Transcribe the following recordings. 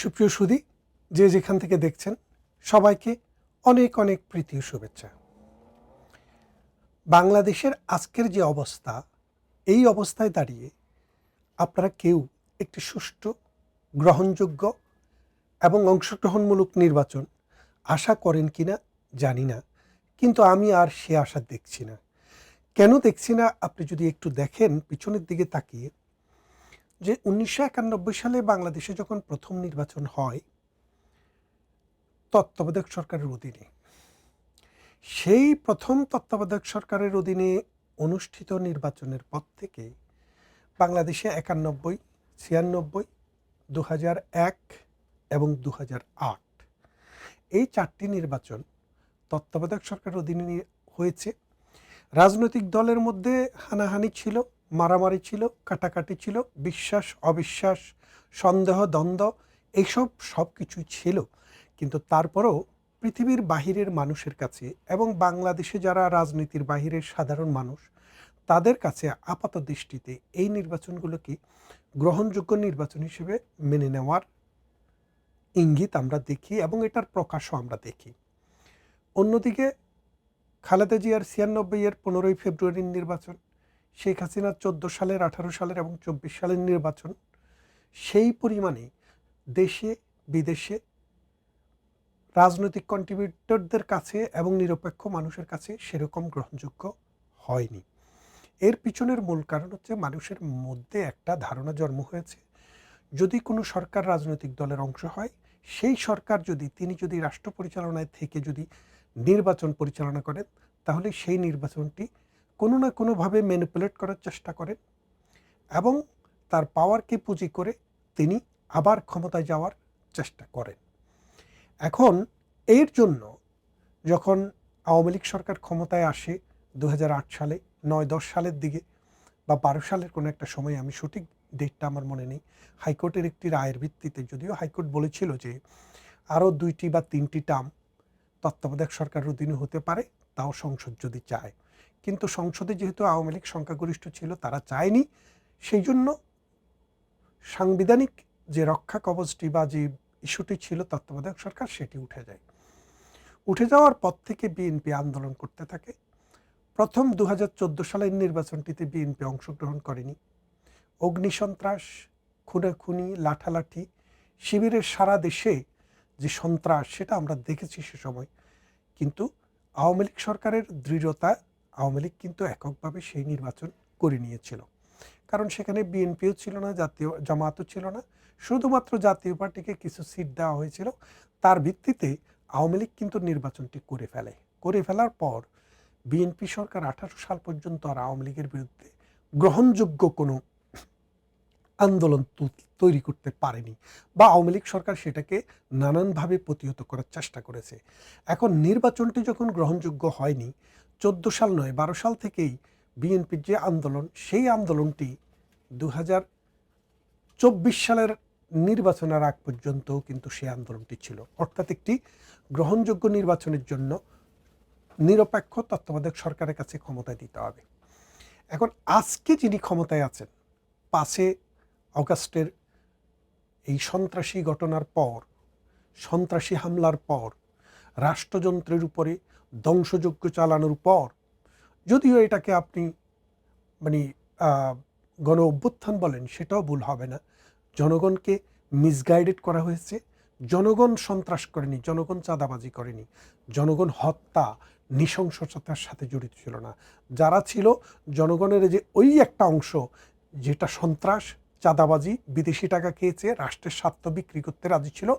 সুপ্রিয় সুদী যে যেখান থেকে দেখছেন, সবাইকে অনেক অনেক প্রীতি শুভেচ্ছা। বাংলাদেশের আজকের যে অবস্থা, এই অবস্থায় দাঁড়িয়ে আপনারা কেউ একটি সুষ্ঠু, গ্রহণযোগ্য এবং অংশগ্রহণমূলক নির্বাচন আশা করেন কিনা জানি না। কিন্তু আমি আর সে আশা দেখছি না। কেন দেখছি না, আপনি যদি একটু দেখেন, পিছনের দিকে তাকিয়ে যে উনিশশো একানব্বই সালে বাংলাদেশে যখন প্রথম নির্বাচন হয়, তত্ত্বাবধায়ক সরকারের অধীনে। সেই প্রথম তত্ত্বাবধায়ক সরকারের অধীনে অনুষ্ঠিত নির্বাচনের পর থেকে বাংলাদেশে একানব্বই, ছিয়ানব্বই দু এক এবং দু আট এই চারটি নির্বাচন তত্ত্বাবধায়ক সরকারের অধীনে হয়েছে। রাজনৈতিক দলের মধ্যে হানাহানি ছিল। মারামারি ছিল, কাটাকাটি ছিল, বিশ্বাস, অবিশ্বাস, সন্দেহ, দ্বন্দ্ব, এইসব সব কিছুই ছিল। কিন্তু তারপরেও পৃথিবীর বাহিরের মানুষের কাছে এবং বাংলাদেশে যারা রাজনীতির বাহিরের সাধারণ মানুষ, তাদের কাছে আপাত দৃষ্টিতে এই নির্বাচনগুলোকে গ্রহণযোগ্য নির্বাচন হিসেবে মেনে নেওয়ার ইঙ্গিত আমরা দেখি এবং এটার প্রকাশও আমরা দেখি। অন্যদিকে খালেদা জিয়ার ছিয়ানব্বই এর পনেরোই ফেব্রুয়ারির নির্বাচন শেখ হাসিনার চোদ্দ সালের, আঠারো সালের এবং চব্বিশ সালের নির্বাচন, সেই পরিমাণে দেশে, বিদেশে রাজনৈতিক কন্ট্রিবিউটরদের কাছে এবং নিরপেক্ষ মানুষের কাছে সেরকম গ্রহণযোগ্য হয়নি। এর পিছনের মূল কারণ হচ্ছে মানুষের মধ্যে একটা ধারণা জন্ম হয়েছে। যদি কোনো সরকার রাজনৈতিক দলের অংশ হয়, সেই সরকার যদি, তিনি যদি রাষ্ট্র পরিচালনায় থেকে যদি নির্বাচন পরিচালনা করেন, তাহলে সেই নির্বাচনটি কোনো না কোনোভাবে ম্যানিপুলেট করার চেষ্টা করেন এবং তার পাওয়ারকে পুঁজি করে তিনি আবার ক্ষমতায় যাওয়ার চেষ্টা করেন। এখন এর জন্য যখন আওয়ামী লীগ সরকার ক্ষমতায় আসে দু হাজার আট সালে, নয় দশ সালের দিকে বা বারো সালের কোনো একটা সময়, আমি সঠিক ডেটটা আমার মনে নেই, হাইকোর্টের একটি রায়ের ভিত্তিতে যদিও হাইকোর্ট বলেছিল যে আরও দুইটি বা তিনটি টার্ম তত্ত্বাবধায়ক সরকারের অধীনে হতে পারে, তাও সংসদ যদি চায়। কিন্তু সংসদে যেহেতু আওয়ামী লীগ সংখ্যাগরিষ্ঠ ছিল, তারা চায়নি। সেই জন্য সাংবিধানিক যে রক্ষা কবচটি বা যে ইস্যুটি ছিল, তত্ত্বাবধায়ক সরকার সেটি উঠে যায়। উঠে যাওয়ার পর থেকে বিএনপি আন্দোলন করতে থাকে। প্রথম দু হাজার চোদ্দ সালের নির্বাচনটিতে বিএনপি অংশগ্রহণ করেনি। অগ্নিসন্ত্রাস, খুনাখুনি, লাঠালাঠি, শিবিরের সারা দেশে যে সন্ত্রাস, সেটা আমরা দেখেছি সে সময়। কিন্তু আওয়ামী লীগ সরকারের দৃঢ়তা আওয়ামী লীগ কিন্তু এককভাবে সেই নির্বাচন করে নিয়েছিল। কারণ সেখানে বিএনপিও ছিল না, জাতীয় জামাতও ছিল না। শুধুমাত্র জাতীয় পার্টিকে কিছু সিট দেওয়া হয়েছিল। তার ভিত্তিতে আওয়ামী লীগ কিন্তু নির্বাচনটি করে ফেলে। করে ফেলার পর বিএনপি সরকার আঠারো সাল পর্যন্ত আর আওয়ামী লীগের বিরুদ্ধে গ্রহণযোগ্য কোনো আন্দোলন তৈরি করতে পারেনি বা আওয়ামী লীগ সরকার সেটাকে নানানভাবে প্রতিহত করার চেষ্টা করেছে। এখন নির্বাচনটি যখন গ্রহণযোগ্য হয়নি চোদ্দ সাল নয়, বারো সাল থেকেই বিএনপির যে আন্দোলন, সেই আন্দোলনটি দু চব্বিশ সালের নির্বাচনের আগ পর্যন্ত কিন্তু সেই আন্দোলনটি ছিল। অর্থাৎ একটি গ্রহণযোগ্য নির্বাচনের জন্য নিরপেক্ষ তত্ত্বাবধায়ক সরকারের কাছে ক্ষমতায় দিতে হবে। এখন আজকে যিনি ক্ষমতায় আছেন পাশে অগাস্টের এই সন্ত্রাসী ঘটনার পর, সন্ত্রাসী হামলার পর, রাষ্ট্রযন্ত্রের উপরে ধ্বংসযজ্ঞ চালানোর পর, যদিও এটাকে আপনি মানে গণ অভ্যুত্থান বলেন, সেটাও ভুল হবে না। জনগণকে মিসগাইডেড করা হয়েছে। জনগণ সন্ত্রাস করেনি, জনগণ চাঁদাবাজি করেনি। জনগণ হত্যা, নৃশংসতার সাথে জড়িত ছিল না। যারা ছিল, জনগণের যে ওই একটা অংশ, যেটা সন্ত্রাস, চাঁদাবাজি, বিদেশি টাকা খেয়েছে, রাষ্ট্রের স্বার্থ বিক্রি করতে রাজি ছিল,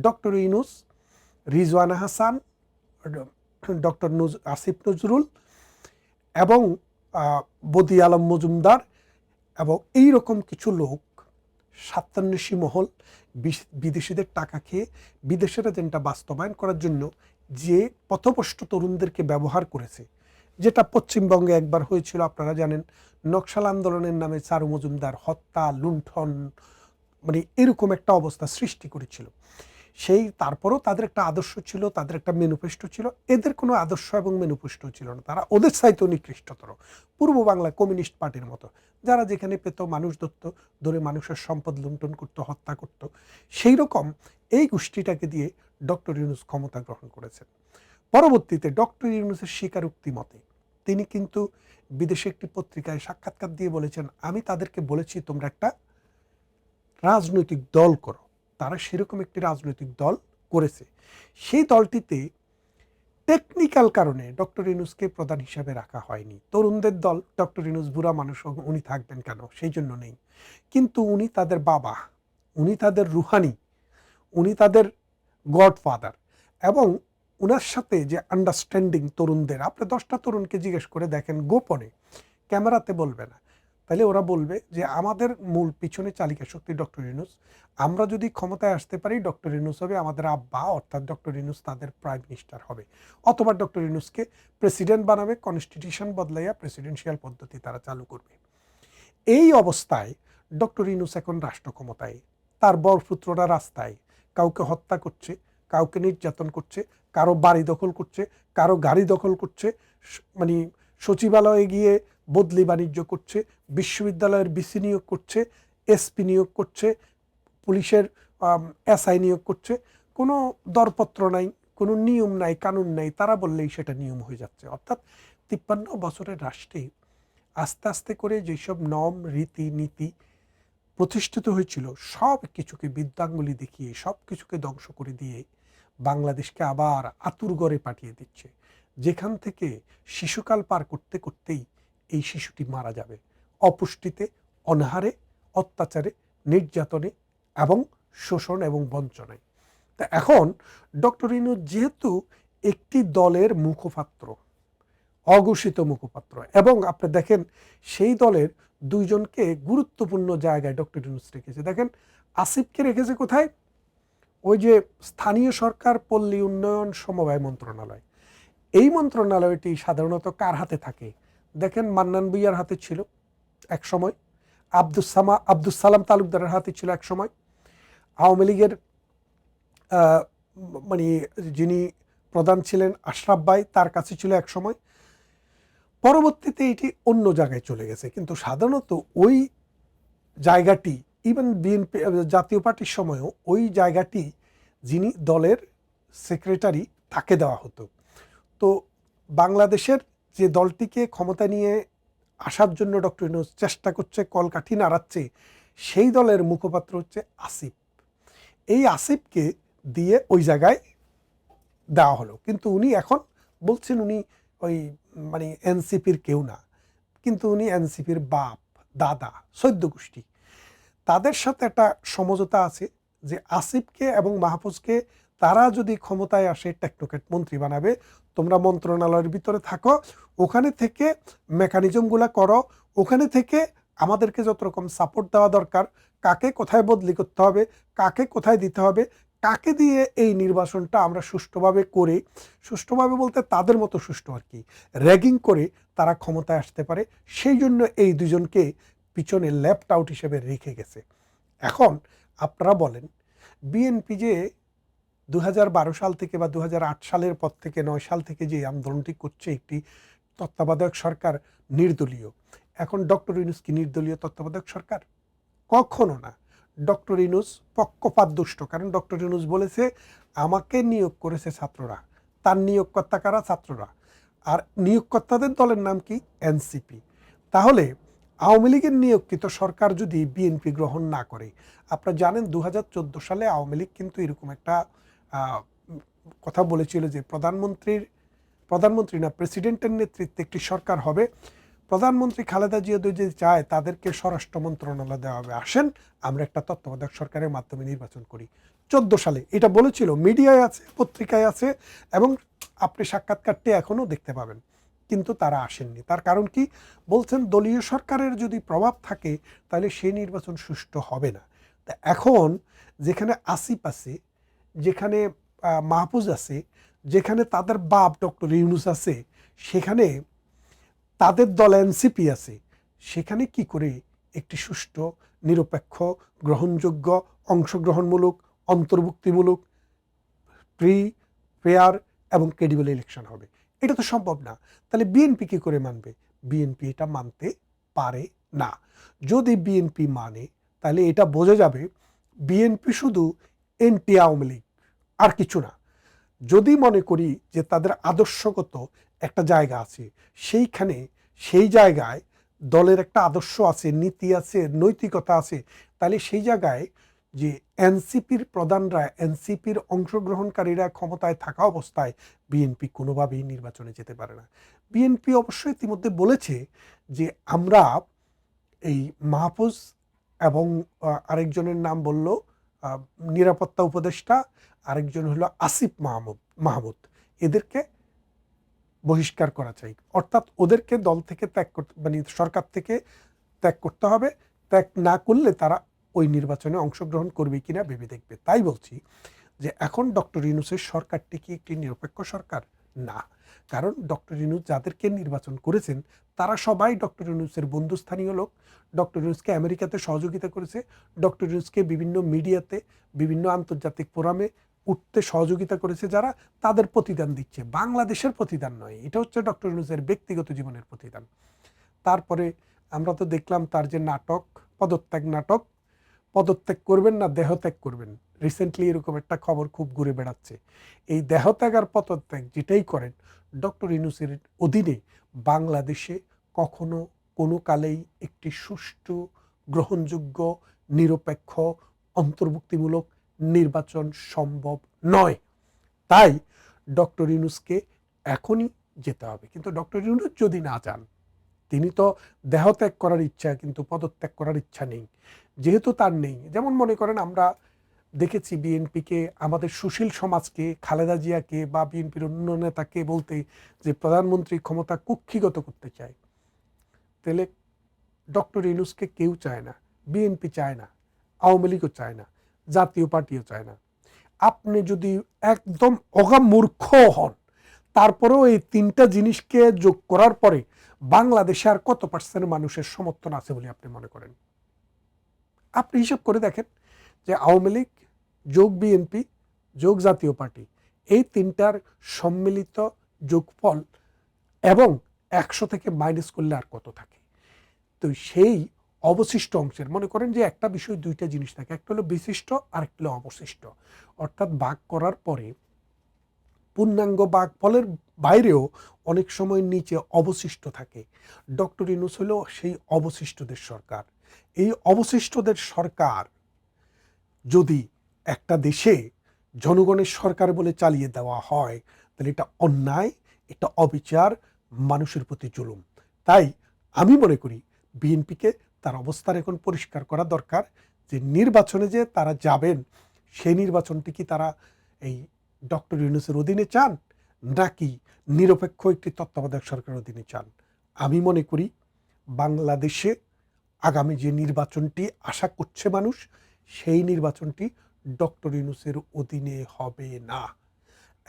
ডক্টর ইনুস রিজওয়ানা হাসান ডক্টর আসিফ নজরুল এবং বদি আলম মজুমদার এবং এই রকম কিছু লোক সাতান্নশী মহল বিদেশিদের টাকা খেয়ে বিদেশের এজেন্ডা বাস্তবায়ন করার জন্য যে পথভ্রষ্ট তরুণদেরকে ব্যবহার করেছে, যেটা পশ্চিমবঙ্গে একবার হয়েছিল, আপনারা জানেন, নকশাল আন্দোলনের নামে চারু মজুমদার হত্যা, লুণ্ঠন মানে এরকম একটা অবস্থা সৃষ্টি করেছিল। সেই তারপরেও তাদের একটা আদর্শ ছিল, তাদের একটা মেনুফেস্টো ছিল। এদের কোনো আদর্শ এবং মেনুফেস্টো ছিল না। তারা ওদের চাইতেও নিকৃষ্টতর। পূর্ব বাংলা কমিউনিস্ট পার্টির মতো। যারা যেখানে পেত মানুষ দত্ত ধরে মানুষের সম্পদ লুণ্ঠন করতো, হত্যা করত, সেই রকম এই গোষ্ঠীটাকে দিয়ে ডক্টর ইউনুস ক্ষমতা গ্রহণ করেছেন। পরবর্তীতে ডক্টর ইউনুসের স্বীকারোক্তি মতে তিনি কিন্তু বিদেশে একটি পত্রিকায় সাক্ষাৎকার দিয়ে বলেছেন, আমি তাদেরকে বলেছি তোমরা একটা রাজনৈতিক দল করো। তারা সেরকম একটি রাজনৈতিক দল করেছে। সেই দলটিতে টেকনিক্যাল কারণে ডক্টর ইনুসকে প্রধান হিসাবে রাখা হয়নি। তরুণদের দল ডক্টর ইনুস বুড়া মানুষ উনি থাকবেন কেন? সেই জন্য নেই। কিন্তু উনি তাদের বাবা, উনি তাদের রুহানি, উনি তাদের গডফাদার এবং ওনার সাথে যে আন্ডারস্ট্যান্ডিং তরুণদের, আপনি দশটা তরুণকে জিজ্ঞেস করে দেখেন গোপনে, ক্যামেরাতে বলবে না। তাহলে ওরা বলবে যে আমাদের মূল পিছনে চালিকা শক্তি ডক্টর ইনুস আমরা যদি ক্ষমতায় আসতে পারি, ডক্টর ইনুস হবে আমাদের আব্বা, অর্থাৎ ডক্টর ইনুস তাদের প্রাইম মিনিস্টার হবে। অথবা ডক্টর ইনুসকে প্রেসিডেন্ট বানাবে, কনস্টিটিউশন বদলাইয়া প্রেসিডেন্সিয়াল পদ্ধতি তারা চালু করবে। এই অবস্থায় ডক্টর ইনুস এখন রাষ্ট্র ক্ষমতায়। তার বরপুত্ররা রাস্তায়। কাউকে হত্যা করছে, কাউকে নির্যাতন করছে, কারও বাড়ি দখল করছে, কারও গাড়ি দখল করছে মানে সচিবালয়ে গিয়ে বদলি বাণিজ্য করছে, বিশ্ববিদ্যালয়ের বিসি নিয়োগ করছে এসপি নিয়োগ করছে, পুলিশের এসআই নিয়োগ করছে। কোনো দরপত্র নাই, কোনো নিয়ম নাই, কানুন নাই, তারা বললেই সেটা নিয়ম হয়ে যাচ্ছে। অর্থাৎ তিপ্পান্ন বছরের রাষ্ট্রে আস্তে আস্তে করে যেসব নম, রীতি, নীতি প্রতিষ্ঠিত হয়েছিল, সব কিছুকে বিদ্যাঙ্গুলি দেখিয়ে, সব কিছুকে ধ্বংস করে দিয়ে বাংলাদেশকে আবার আতুরগড়ে পাঠিয়ে দিচ্ছে। যেখান থেকে শিশুকাল পার করতে করতেই এই শিশুটি মারা যাবে। অপুষ্টিতে, অনাহারে, অত্যাচারে, নির্যাতনে এবং শোষণ এবং বঞ্চনায়। তা এখন ডক্টর ইনু যেহেতু একটি দলের মুখপাত্র, অঘোষিত মুখপাত্র এবং আপনি দেখেন সেই দলের দুইজনকে গুরুত্বপূর্ণ জায়গায় ডক্টর ইনুস রেখেছে। দেখেন আসিফকে রেখেছে কোথায়? ওই যে স্থানীয় সরকার, পল্লী উন্নয়ন সমবায় মন্ত্রণালয়। এই মন্ত্রণালয়টি সাধারণত কার হাতে থাকে? দেখেন মান্নান বুইয়ার হাতে ছিল এক সময়, আব্দুস সামা, আব্দুস সালাম তালুকদারের হাতে ছিল এক সময়। আওয়ামী লীগের মানে যিনি প্রধান ছিলেন আশরাফ ভাই, তার কাছে ছিল এক সময়। পরবর্তীতে এটি অন্য জায়গায় চলে গেছে। কিন্তু সাধারণত ওই জায়গাটি ইভেন বিএনপি জাতীয় পার্টির সময়ও ওই জায়গাটি যিনি দলের সেক্রেটারি তাকে দেওয়া হতো। তো বাংলাদেশের যে দলটিকে ক্ষমতা নিয়ে আসার জন্য ডক্টর ইউনুস চেষ্টা করছে কলকাঠি নাড়াচ্ছে, সেই দলের মুখপাত্র হচ্ছে আসিফ। এই আসিফকে দিয়ে ওই জায়গায় দেওয়া হলো। কিন্তু উনি এখন বলছেন উনি ওই মানে এনসিপির কেউ না, কিন্তু উনি এনসিপির বাপ, দাদা, সৈদ্য গোষ্ঠী। তাদের সাথে একটা সমঝোতা আছে যে আসিফকে এবং মাহফুজকে তারা যদি ক্ষমতায় আসে টেকনোক্রেট মন্ত্রী বানাবে, তোমরা মন্ত্রণালয়ের ভিতরে থাকো, ওখানে থেকে মেকানিজমগুলো করো, ওখানে থেকে আমাদেরকে যত রকম সাপোর্ট দেওয়া দরকার, কাকে কোথায় বদলি করতে হবে, কাকে কোথায় দিতে হবে, কাকে দিয়ে এই নির্বাচনটা আমরা সুষ্ঠুভাবে করে, সুষ্ঠুভাবে বলতে তাদের মতো সুষ্ঠু আর কি। র্যাগিং করে তারা ক্ষমতায় আসতে পারে, সেই জন্য এই দুজনকে পিছনে লেফট আউট হিসেবে রেখে গেছে। এখন আপনারা বলেন বিএনপি যে দু হাজার বারো সাল থেকে বা দু হাজার আট সালের পর থেকে, নয় সাল থেকে যে আন্দোলনটি করছে একটি তত্ত্বাবধায়ক সরকার নির্দলীয়। এখন ডক্টর ইনুস কি নির্দলীয় তত্ত্বাবধায়ক সরকার? কখনো না। ডক্টর ইনুস পক্ষপাত দুষ্ট। কারণ ডক্টর ইনুস বলেছে, আমাকে নিয়োগ করেছে ছাত্ররা। তার নিয়োগকর্তা কারা? ছাত্ররা। আর নিয়োগকর্তাদের দলের নাম কি? এনসিপি। তাহলে আওয়ামী লীগের নিয়োগকৃত সরকার যদি বিএনপি গ্রহণ না করে, আপনারা জানেন দু হাজার চোদ্দ সালে আওয়ামী লীগ কিন্তু এরকম একটা কথা বলেছিল যে প্রধানমন্ত্রীর, প্রধানমন্ত্রী না, প্রেসিডেন্টের নেতৃত্বে একটি সরকার হবে। প্রধানমন্ত্রী খালেদা জিয়া যদি চায়, তাদেরকে স্বরাষ্ট্র মন্ত্রণালয় দেওয়া হবে। আসেন, আমরা একটা তত্ত্বাবধায়ক সরকারের মাধ্যমে নির্বাচন করি। চোদ্দ সালে এটা বলেছিল, মিডিয়ায় আছে, পত্রিকায় আছে, এবং আপনি সাক্ষাৎকারটি এখনও দেখতে পাবেন। কিন্তু তারা আসেননি। তার কারণ কি? বলছেন, দলীয় সরকারের যদি প্রভাব থাকে, তাহলে সেই নির্বাচন সুষ্ঠু হবে না। তা এখন যেখানে আছে যেখানে মাহফুজ আছে, যেখানে তাদের বাপ ডক্টর ইউনুস আছে, সেখানে তাদের দল এনসিপি আছে, সেখানে কি করে একটি সুষ্ঠু, নিরপেক্ষ, গ্রহণযোগ্য, অংশগ্রহণমূলক, অন্তর্ভুক্তিমূলক ফ্রি ফেয়ার এবং ক্রেডিবল ইলেকশন হবে? এটা তো সম্ভব না। তাহলে বিএনপি কি করে মানবে? বিএনপি এটা মানতে পারে না। যদি বিএনপি মানে তাহলে এটা বোঝা যাবে, বিএনপি শুধু এনটি আওয়ামী লীগ আর কিছু না। যদি মনে করি যে তাদের আদর্শগত একটা জায়গা আছে, সেইখানে সেই জায়গায় দলের একটা আদর্শ আছে, নীতি আছে, নৈতিকতা আছে, তাহলে সেই জায়গায় যে এনসিপির প্রধানরা, এনসিপির অংশগ্রহণকারীরা ক্ষমতায় থাকা অবস্থায় বিএনপি কোনোভাবেই নির্বাচনে যেতে পারে না। বিএনপি অবশ্যই ইতিমধ্যে বলেছে যে আমরা এই মাহফুজ এবং আরেকজনের নাম বলল নিরাপত্তা উপদেষ্টা, আরেকজন হলো আসিফ মাহমুদ মাহমুদ। এদেরকে বহিষ্কার করা চাই। অর্থাৎ ওদেরকে দল থেকে ত্যাগ করতে মানে সরকার থেকে ত্যাগ করতে হবে। ত্যাগ না করলে তারা ওই নির্বাচনে অংশগ্রহণ করবে কিনা ভেবে দেখবে। তাই বলছি যে এখন ডক্টর ইউনুসের সরকারটি কি একটি নিরপেক্ষ সরকার? না। কারণ ডক্টর ইউনুস যাদেরকে নির্বাচন করেছেন, তারা সবাই ডক্টর ইউনুসের বন্ধুস্থানীয় লোক। ডক্টর ইউনুসকে আমেরিকাতে সহযোগিতা করেছে। ডক্টর ইউনুসকে বিভিন্ন মিডিয়াতে, বিভিন্ন আন্তর্জাতিক ফোরামে উঠতে সহযোগিতা করেছে যারা তাদের প্রতিদান দিচ্ছে। বাংলাদেশের প্রতিদান নয়, এটা হচ্ছে ডক্টর ইউনুসের ব্যক্তিগত জীবনের প্রতিদান। তারপরে আমরা তো দেখলাম তার যে নাটক, পদত্যাগ নাটক, পদত্যাগ করবেন না, দেহত্যাগ করবেন। রিসেন্টলি এরকম একটা খবর খুব ঘুরে বেড়াচ্ছে। এই দেহত্যাগার পদত্যাগ যেটাই করেন, ডক্টর ইনুসের অধীনে বাংলাদেশে কখনো কোনো কালেই একটি সুষ্ঠু, গ্রহণযোগ্য, নিরপেক্ষ, অন্তর্ভুক্তিমূলক নির্বাচন সম্ভব নয়। তাই ডক্টর ইনুসকে এখনই যেতে হবে। কিন্তু ডক্টর ইউনুস যদি না যান, তিনি তো দেহত্যাগ করার ইচ্ছা, কিন্তু পদত্যাগ করার ইচ্ছা নেই। যেহেতু তার নেই, যেমন মনে করেন আমরা দেখেছি বিএনপিকে, আমাদের সুশীল সমাজকে, খালেদা জিয়াকে বা বিএনপির অন্য নেতাকে বলতে যে প্রধানমন্ত্রী ক্ষমতা কুক্ষিগত করতে চায়। তাহলে ডক্টর ইনুসকে কেউ চায় না, বিএনপি চায় না, আওয়ামী লীগও চায় না, জাতীয় পার্টিও চায় না। আপনি যদি একদম অগা মূর্খ হন, তারপরেও এই তিনটা জিনিসকে যোগ করার পরে বাংলাদেশে আর কত পার্সেন্ট মানুষের সমর্থন আছে বলে আপনি মনে করেন? আপনি হিসাব করে দেখেন যে আওয়ামী লীগ যোগ বিএনপি যোগ জাতীয় পার্টি, এই তিনটার সম্মিলিত যোগফল এবং একশো থেকে মাইনাস করলে আর কত থাকে? তো সেই অবশিষ্ট অংশের, মনে করেন যে একটা বিষয় দুইটা জিনিস থাকে, একটা হলো বিশিষ্ট আর একটা হলো অবশিষ্ট। অর্থাৎ ভাগ করার পরে পূর্ণাঙ্গ বাঘ ফলের বাইরেও অনেক সময় নিচে অবশিষ্ট থাকে। ডক্টর ইনুস হলো সেই অবশিষ্টদের সরকার। এই অবশিষ্টদের সরকার যদি একটা দেশে জনগণের সরকার বলে চালিয়ে দেওয়া হয়, তাহলে এটা অন্যায়, এটা অবিচার, মানুষের প্রতি জুলুম। তাই আমি মনে করি বিএনপিকে তার অবস্থান এখন পরিষ্কার করা দরকার, যে নির্বাচনে যে তারা যাবেন, সেই নির্বাচনটি কি তারা এই ডক্টর ইউনুসের অধীনে চান, নাকি নিরপেক্ষ একটি তত্ত্বাবধায়ক সরকারের অধীনে চান? আমি মনে করি বাংলাদেশে আগামী যে নির্বাচনটি আশা করছে মানুষ, সেই নির্বাচনটি ডক্টর ইউনুসের অধীনে হবে না।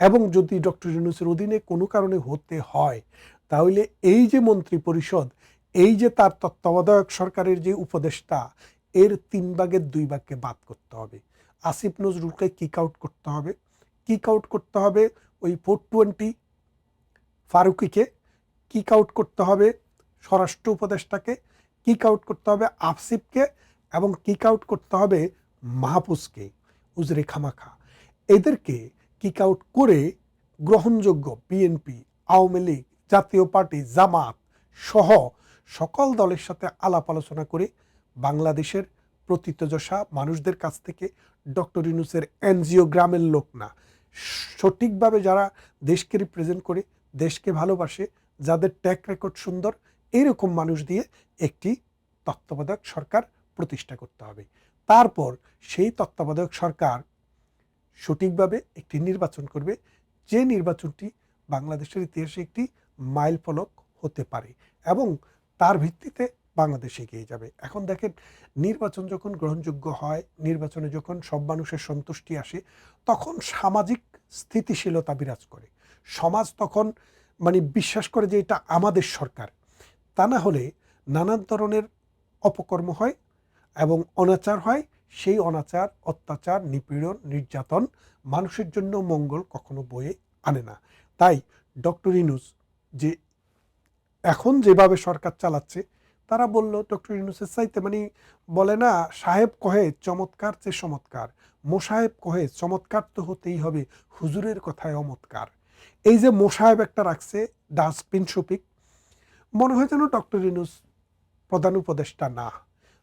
এবং যদি ডক্টর ইউনুসের অধীনে কোনো কারণে হতে হয়, তাহলে এই যে মন্ত্রী পরিষদ এই যে তার তত্ত্বাবধায়ক সরকারের যে উপদেষ্টা, এর তিন ভাগের দুই ভাগকে বাদ করতে হবে। আসিফ নজরুলকে কিক আউট করতে হবে। কিক আউট করতে হবে ওই ফোর টোয়েন্টি ফারুকিকে। কিক আউট করতে হবে স্বরাষ্ট্র উপদেষ্টাকে। কিক আউট করতে হবে আফসিফকে এবং কিক আউট করতে হবে মাহফুজকে। উজরে খামাখা। এদেরকে কিক আউট করে গ্রহণযোগ্য বিএনপি আওয়ামী লীগ, জাতীয় পার্টি, জামাত সহ সকল দলের সাথে আলাপ আলোচনা করে বাংলাদেশের প্রতীতযশা মানুষদের কাছ থেকে ডক্টর ইউনুসের এনজিও গ্রামের লোক না। সঠিকভাবে যারা দেশকে রিপ্রেজেন্ট করে, দেশকে ভালোবাসে, যাদের ট্র্যাক রেকর্ড সুন্দর, এরকম মানুষ দিয়ে একটি তত্ত্বাবধায়ক সরকার প্রতিষ্ঠা করতে হবে। তারপর সেই তত্ত্বাবধায়ক সরকার সঠিকভাবে একটি নির্বাচন করবে। যে নির্বাচনটি বাংলাদেশের ইতিহাসে একটি মাইল ফলক হতে পারে এবং তার ভিত্তিতে বাংলাদেশ এগিয়ে যাবে। এখন দেখেন, নির্বাচন যখন গ্রহণযোগ্য হয়, নির্বাচনে যখন সব মানুষের সন্তুষ্টি আসে, তখন সামাজিক স্থিতিশীলতা বিরাজ করে। সমাজ তখন মানে বিশ্বাস করে যে এটা আমাদের সরকার। তা না হলে নানান ধরনের অপকর্ম হয় এবং অনাচার হয়, সেই অনাচার, অত্যাচার, নিপীড়ন, নির্যাতন মানুষের জন্য মঙ্গল কখনো বয়ে আনে না। তাই ডক্টর ইনুস যে এখন যেভাবে সরকার চালাচ্ছে, তারা বলল, ডক্টর ইউনুসের চাইতে মানে বলে না, সাহেব কহে চমৎকার যে চমৎকার মোসাহেব কহে চমৎকার তো হতেই হবে, হুজুরের কথায় অমৎকার। এই যে মোসাহেব একটা রাখছে, ডাস্টবিন শপিক মনে হয় যেন ডক্টর ইউনুস প্রধান উপদেষ্টা না।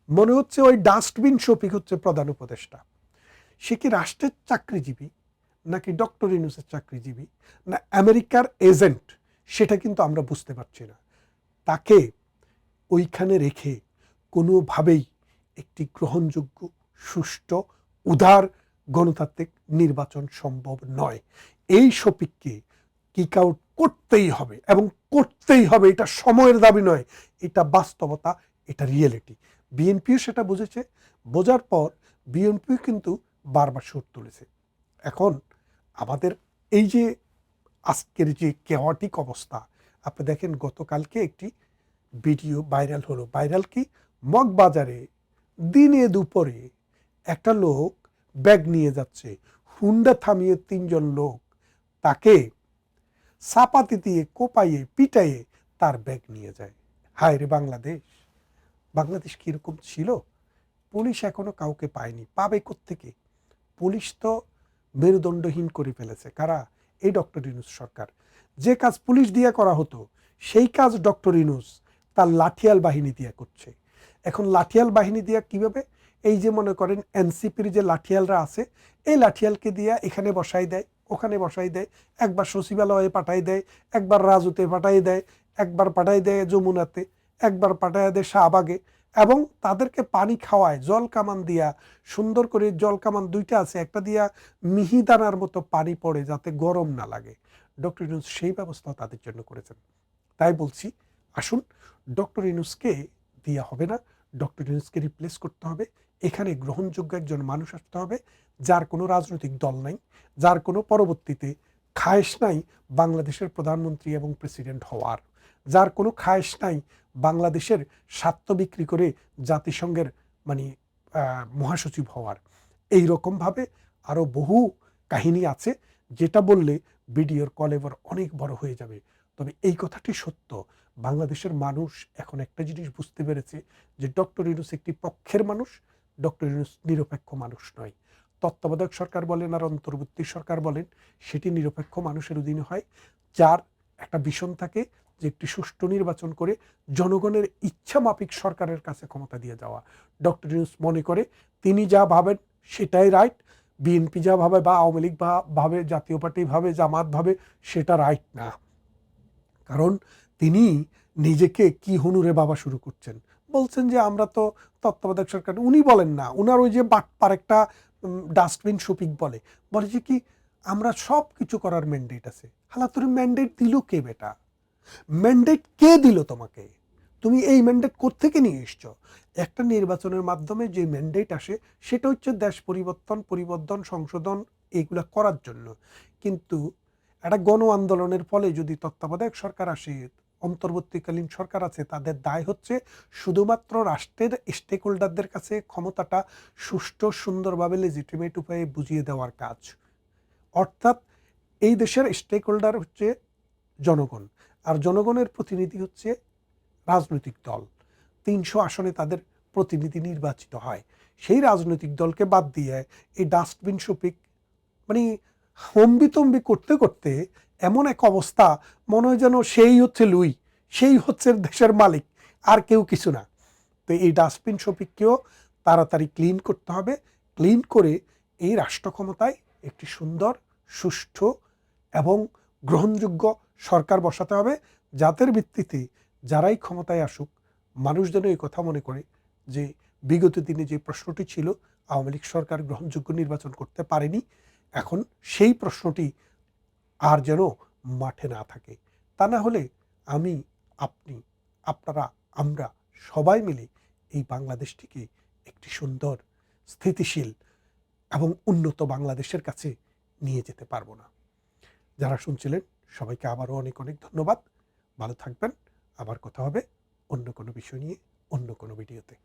মনে হচ্ছে ওই ডাস্টবিন শপিক হচ্ছে প্রধান উপদেষ্টা। সে কি রাষ্ট্রের চাকরিজীবী? নাকি ডক্টর ইনুসের চাকরিজীবী? না আমেরিকার এজেন্ট? সেটা কিন্তু আমরা বুঝতে পারছি না। তাকে ওইখানে রেখে কোনোভাবেই একটি গ্রহণযোগ্য, সুষ্ঠু, উদার গণতান্ত্রিক নির্বাচন সম্ভব নয়। এই শপিককে কিক আউট করতেই হবে এবং করতেই হবে। এটা সময়ের দাবি নয়, এটা বাস্তবতা, এটা রিয়েলিটি। বিএনপিও সেটা বুঝেছে। বোঝার পর বিএনপিও কিন্তু বারবার সুর তুলেছে। এখন আমাদের এই যে আজকের যে কেওয়াটিক অবস্থা, আপনি দেখেন গতকালকে একটি ভিডিও ভাইরাল হলো। ভাইরাল কি? মগবাজারে দিনে দুপুরে একটা লোক ব্যাগ নিয়ে যাচ্ছে। হুন্ডা থামিয়ে তিনজন লোক তাকে চাপাতি দিয়ে কোপাইয়ে, পিটাইয়ে তার ব্যাগ নিয়ে যায়। হায় রে বাংলাদেশ! বাংলাদেশ কীরকম ছিল? পুলিশ এখনও কাউকে পায়নি। পাবে থেকে পুলিশ তো মেরুদণ্ডহীন করে ফেলেছে। কারা? এই ডক্টর ইনুস সরকার। যে কাজ পুলিশ দিয়ে করা হতো, সেই কাজ ডক্টর ইনুস তার লাঠিয়াল বাহিনী দিয়ে করছে। এখন লাঠিয়াল বাহিনী দিয়া কীভাবে? এই যে মনে করেন এনসিপির যে লাঠিয়ালরা আছে, এই লাঠিয়ালকে দিয়া এখানে বসাই দেয়, ওখানে বসাই দেয়, একবার সচিবালয়ে পাঠাই দেয়, একবার রাজুতে পাঠাই দেয়, একবার পাঠাই দেয় যমুনাতে। একবার পাঠাই দেয় শাহবাগে এবং তাদেরকে পানি খাওয়ায়, জল কামান দিয়া, সুন্দর করে জল কামান দুইটা আছে, একটা দিয়া মিহিদানার মতো পানি পড়ে যাতে গরম না লাগে। ডক্টর ইনুস সেই ব্যবস্থা তাদের জন্য করেছেন। তাই বলছি, আসুন ডক্টর ইনুসকে দেওয়া হবে না, ডক্টর ইনুসকে রিপ্লেস করতে হবে। এখানে গ্রহণযোগ্য একজন মানুষ আসতে হবে, যার কোনো রাজনৈতিক দল নাই, যার কোনো পরবর্তীতে খায়েশ নাই বাংলাদেশের প্রধানমন্ত্রী এবং প্রেসিডেন্ট হওয়ার। যার কোনো খায়েশ নাই, বাংলাদেশের স্বার্থ বিক্রি করে জাতিসংঘের মানে মহাসচিব হওয়ার। এই রকমভাবে আরও বহু কাহিনী আছে, যেটা বললে ভিডিওর কলেবর অনেক বড় হয়ে যাবে। তবে এই কথাটি সত্য, বাংলাদেশের মানুষ এখন একটা জিনিস বুঝতে পেরেছে, যে ডক্টর ইউনুস একটি পক্ষের মানুষ, ডক্টর ইউনুস নিরপেক্ষ মানুষ নয়। তত্ত্বাবধায়ক সরকার বলেন আর অন্তর্বর্তী সরকার বলেন, সেটি নিরপেক্ষ মানুষের অধীনে হয়, যার একটা ভীষণ থাকে যে একটি সুষ্ঠু নির্বাচন করে জনগণের ইচ্ছা মাফিক সরকারের কাছে ক্ষমতা দিয়ে যাওয়া। ডক্টর ইউনুস মনে করে তিনি যা ভাবেন সেটাই রাইট বিএনপি যা ভাবে বা আওয়ামী লীগ বা ভাবে, জাতীয় পার্টি ভাবে, জামাত ভাবে, সেটা রাইট না। কারণ তিনি নিজেকে কি হনুরে বাবা শুরু করছেন? বলছেন যে আমরা তো তত্ত্বাবধায়ক সরকার। উনি বলেন না। উনার ওই যে বাটপার একটা ডাস্টবিন শপিং বলে। বলে যে কি, আমরা সব কিছু করার ম্যান্ডেট আছে। হালা তোর ম্যান্ডেট দিল কে বেটা? ম্যান্ডেট কে দিল তোমাকে? তুমি এই ম্যান্ডেট কোত্থেকে নিয়ে এসছো? একটা নির্বাচনের মাধ্যমে যে ম্যান্ডেট আসে, সেটা হচ্ছে দেশ পরিবর্তন পরিবর্তন, সংশোধন, এগুলা করার জন্য। কিন্তু একটা গণ আন্দোলনের ফলে যদি তত্ত্বাবধায়ক সরকার আসে, অন্তর্বর্তীকালীন সরকার আছে, তাদের দায় হচ্ছে শুধুমাত্র রাষ্ট্রের স্টেক হোল্ডারদের কাছে ক্ষমতাটা সুষ্ঠু, সুন্দরভাবে লেজিটিমেট উপায়ে বুঝিয়ে দেওয়ার কাজ। অর্থাৎ এই দেশের স্টেক হোল্ডার হচ্ছে জনগণ। আর জনগণের প্রতিনিধি হচ্ছে রাজনৈতিক দল। তিনশো আসনে তাদের প্রতিনিধি নির্বাচিত হয়। সেই রাজনৈতিক দলকে বাদ দিয়ে এই ডাস্টবিন শপিক মানে হম্বিতম্বি করতে করতে এমন এক অবস্থা, মনে হয় যেন সেই হচ্ছে লুই, সেই হচ্ছে দেশের মালিক, আর কেউ কিছু না। তো এই ডাস্টবিন শপিককেও তাড়াতাড়ি ক্লিন করতে হবে। ক্লিন করে এই রাষ্ট্র ক্ষমতায় একটি সুন্দর, সুষ্ঠু এবং গ্রহণযোগ্য সরকার বসাতে হবে। জাতের ভিত্তিতে যারাই ক্ষমতায় আসুক, মানুষ যেন এই কথা মনে করে যে বিগত দিনে যে প্রশ্নটি ছিল, আওয়ামী লীগ সরকার গ্রহণযোগ্য নির্বাচন করতে পারেনি, এখন সেই প্রশ্নটি আর যেন মাঠে না থাকে। তা না হলে আমি, আপনি, আপনারা, আমরা সবাই মিলে এই বাংলাদেশটিকে একটি সুন্দর, স্থিতিশীল এবং উন্নত বাংলাদেশের কাছে নিয়ে যেতে পারব না। যারা শুনছিলেন সবাইকে আবারও অনেক অনেক ধন্যবাদ। ভালো থাকবেন। আবার কথা হবে অন্য কোনো বিষয় নিয়ে, অন্য কোনো ভিডিওতে।